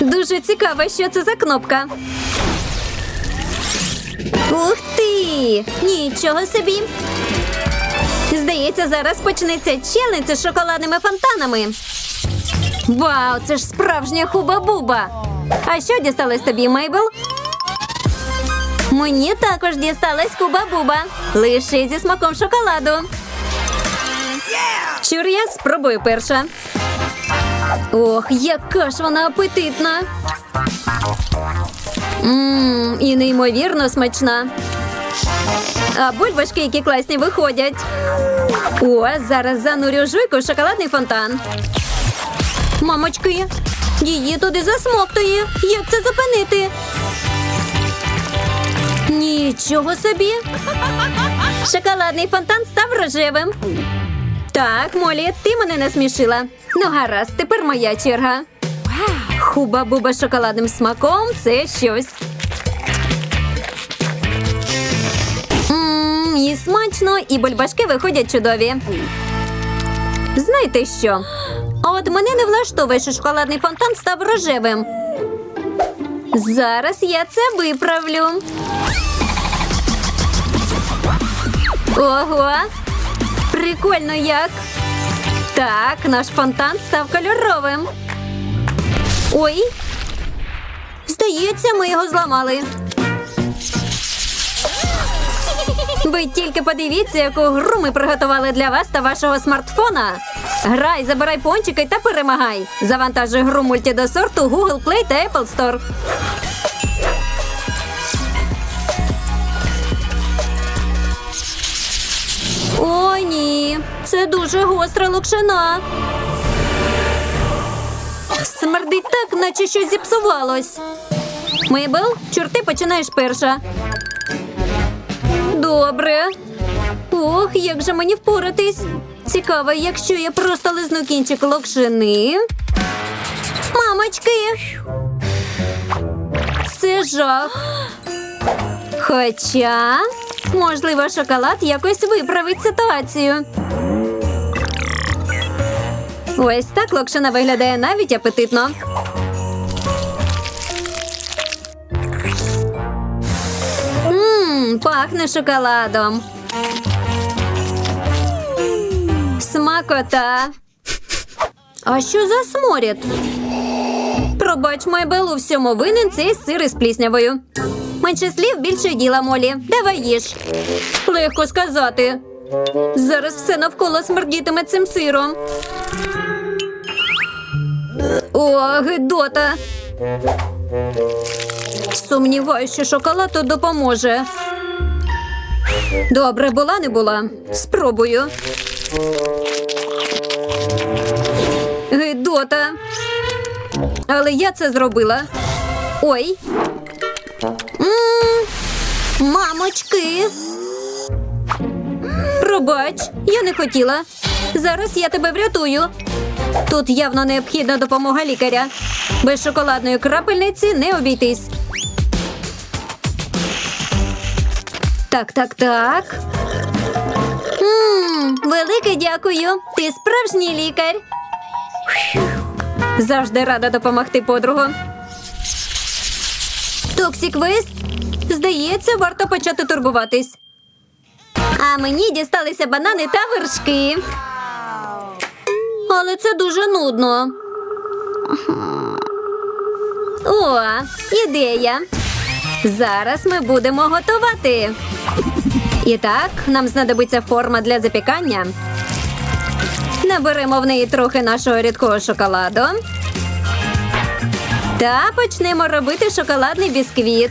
Дуже цікаво, що це за кнопка. Ух ти! Нічого собі. Здається, зараз почнеться челендж з шоколадними фонтанами. Вау, це ж справжня хуба-буба. А що дісталось тобі, Мейбл? Мені також дісталась хуба-буба. Лише зі смаком шоколаду. Чур я спробую перша. Ох, яка ж вона апетитна. Ммм, і неймовірно смачна. А бульбашки, які класні виходять. О, зараз занурю жуйку в шоколадний фонтан. Мамочки, її туди засмоктує. Як це зупинити? Нічого собі. Шоколадний фонтан став рожевим. Так, Молі, ти мене насмішила. Ну, гаразд, тепер моя черга. Хуба-буба з шоколадним смаком це щось. Ммм, і смачно, і бульбашки виходять чудові. Знаєте що? От мене не влаштовує, що шоколадний фонтан став рожевим. Зараз я це виправлю. Ого! Прикольно як. Так, наш фонтан став кольоровим. Ой. Здається, ми його зламали. Ви тільки подивіться, яку гру ми приготували для вас та вашого смартфона. Грай, забирай пончики та перемагай. Завантажуй гру мульті до сорту Google Play та Apple Store. О, ні, це дуже гостра локшина. Смердить так, наче щось зіпсувалось. Мейбл, чорти починаєш перша. Добре. Ох, як же мені впоратись. Цікаво, якщо я просто лизну кінчик локшини. Мамочки. Це жах. Хоча, можливо, шоколад якось виправить ситуацію. Ось так локшина виглядає навіть апетитно. Ммм, пахне шоколадом. Смакота. А що за сморід? Пробач, Майбел, у всьому винен цей сир із пліснявою. Менше слів, більше діла, Молі. Давай їж. Легко сказати. Зараз все навколо смердітиме цим сиром. О, гидота. Сумніваюся, що шоколад тут допоможе. Добре, була не була. Спробую. Гидота. Але я це зробила. Ой. М, Мамочки. Пробач, я не хотіла. Зараз я тебе врятую. Тут явно необхідна допомога лікаря. Без шоколадної крапельниці не обійтись. Так, так, так. м велике дякую. Ти справжній лікар. Завжди рада допомогти подругу. Токсік Вест? Здається, варто почати турбуватись. А мені дісталися банани та вершки. Але це дуже нудно. О, ідея. Зараз ми будемо готувати. І так, нам знадобиться форма для запікання. Наберемо в неї трохи нашого рідкого шоколаду. Та почнемо робити шоколадний бісквіт.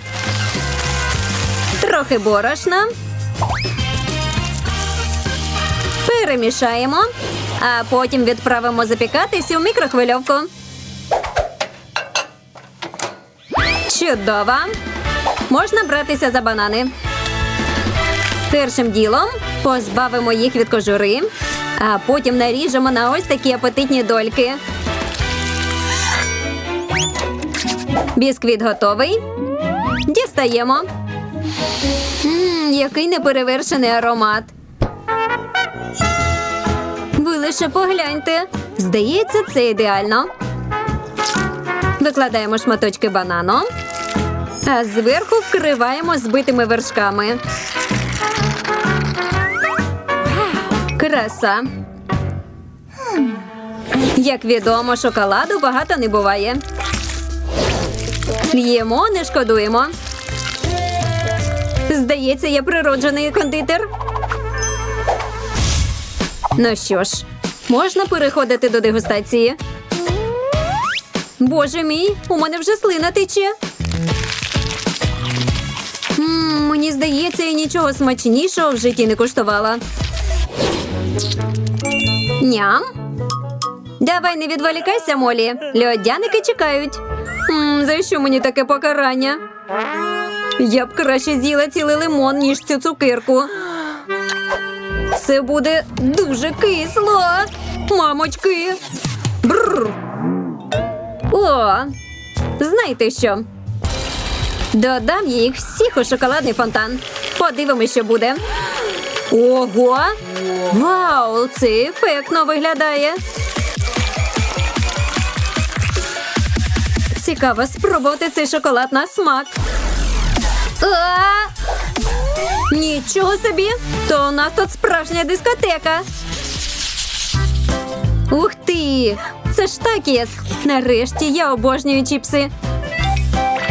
Трохи борошна. Перемішаємо, а потім відправимо запікатись у мікрохвильовку. Чудово! Можна братися за банани. Першим ділом позбавимо їх від кожури, а потім наріжемо на ось такі апетитні дольки. Бісквіт готовий. Дістаємо. Мм, який неперевершений аромат. Ви лише погляньте. Здається, це ідеально. Викладаємо шматочки банану, а зверху вкриваємо збитими вершками. Краса. Як відомо, шоколаду багато не буває. Їмо, не шкодуємо. Здається, я природжений кондитер. Ну що ж, можна переходити до дегустації. Боже мій, у мене вже слина тече. М, мені здається, я нічого смачнішого в житті не куштувала. Ням. Давай не відволікайся, Молі. Льодяники чекають. За що мені таке покарання? Я б краще з'їла цілий лимон, ніж цю цукерку. Це буде дуже кисло. Мамочки. Бррр. О, знаєте що? Додам їх всіх у шоколадний фонтан. Подивимось, що буде. Ого! Вау, це ефектно виглядає. Цікаво спробувати цей шоколад на смак. А! Нічого собі! То у нас тут справжня дискотека. Ух ти! Це ж такіс! Нарешті я обожнюю чіпси.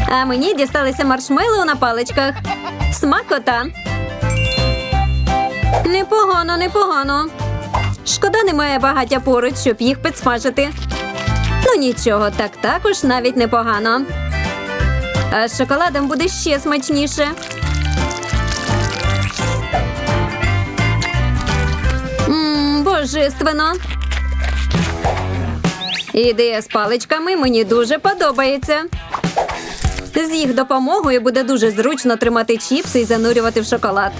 А мені дісталися маршмеллоу на паличках. Смакота. Непогано, непогано. Шкода, немає багаття поруч, щоб їх підсмажити. Нічого, так також навіть непогано. А з шоколадом буде ще смачніше. Мм, божественно. Ідея з паличками мені дуже подобається. З їх допомогою буде дуже зручно тримати чіпси і занурювати в шоколад.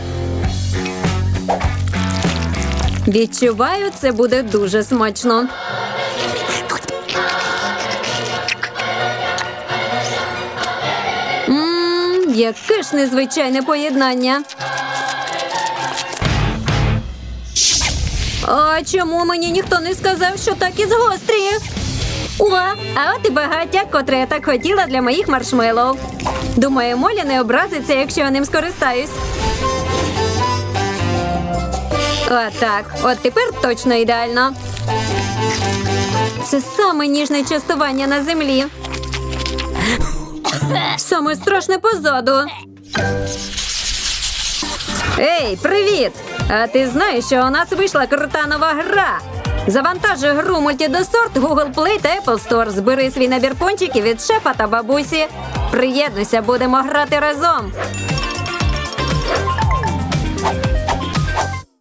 Відчуваю, це буде дуже смачно. Яке ж незвичайне поєднання. А чому мені ніхто не сказав, що так і згостріє? О, а от і багаття, котре я так хотіла для моїх маршмеллоу. Думаю, Моля не образиться, якщо я ним скористаюсь. Отак, от тепер точно ідеально. Це саме ніжне частування на землі. Саме страшне позаду. Ей, привіт! А ти знаєш, що у нас вийшла крута нова гра? Завантажуй гру мультидосорт Google Play та Apple Store. Збери свій набір пончиків від шефа та бабусі. Приєднуйся, будемо грати разом.